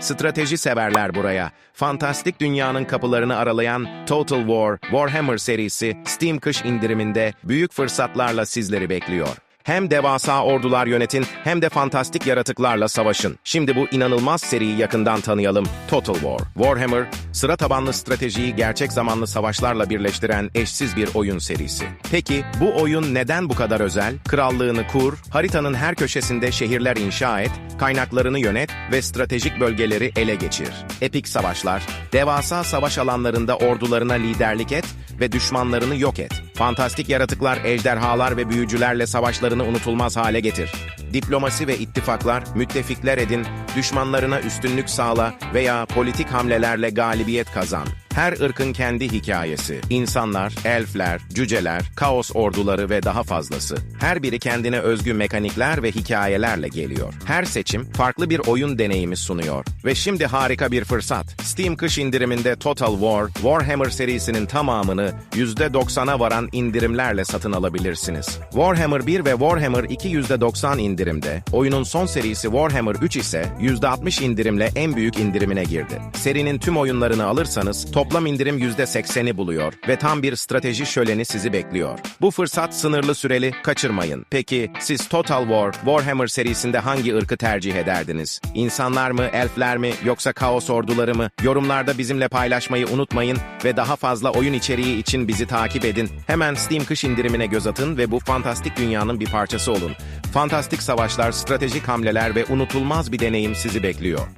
Strateji severler buraya. Fantastik dünyanın kapılarını aralayan Total War, Warhammer serisi Steam kış indiriminde büyük fırsatlarla sizleri bekliyor. Hem devasa ordular yönetin hem de fantastik yaratıklarla savaşın. Şimdi bu inanılmaz seriyi yakından tanıyalım. Total War. Warhammer, sıra tabanlı stratejiyi gerçek zamanlı savaşlarla birleştiren eşsiz bir oyun serisi. Peki bu oyun neden bu kadar özel? Krallığını kur, haritanın her köşesinde şehirler inşa et, kaynaklarını yönet ve stratejik bölgeleri ele geçir. Epik savaşlar, devasa savaş alanlarında ordularına liderlik et ve düşmanlarını yok et. Fantastik yaratıklar, ejderhalar ve büyücülerle savaşlarını unutulmaz hale getir. Diplomasi ve ittifaklar, müttefikler edin, düşmanlarına üstünlük sağla veya politik hamlelerle galibiyet kazan. Her ırkın kendi hikayesi. İnsanlar, elfler, cüceler, kaos orduları ve daha fazlası. Her biri kendine özgü mekanikler ve hikayelerle geliyor. Her seçim farklı bir oyun deneyimi sunuyor. Ve şimdi harika bir fırsat. Steam kış indiriminde Total War, Warhammer serisinin tamamını %90'a varan indirimlerle satın alabilirsiniz. Warhammer 1 ve Warhammer 2 %90 indirimde, oyunun son serisi Warhammer 3 ise %60 indirimle en büyük indirimine girdi. Serinin tüm oyunlarını alırsanız toplam indirim %80'i buluyor ve tam bir strateji şöleni sizi bekliyor. Bu fırsat sınırlı süreli, kaçırmayın. Peki siz Total War, Warhammer serisinde hangi ırkı tercih ederdiniz? İnsanlar mı, elfler mi, yoksa kaos orduları mı? Yorumlarda bizimle paylaşmayı unutmayın ve daha fazla oyun içeriği için bizi takip edin. Hemen Steam kış indirimine göz atın ve bu fantastik dünyanın bir parçası olun. Fantastik savaşlar, stratejik hamleler ve unutulmaz bir deneyim sizi bekliyor.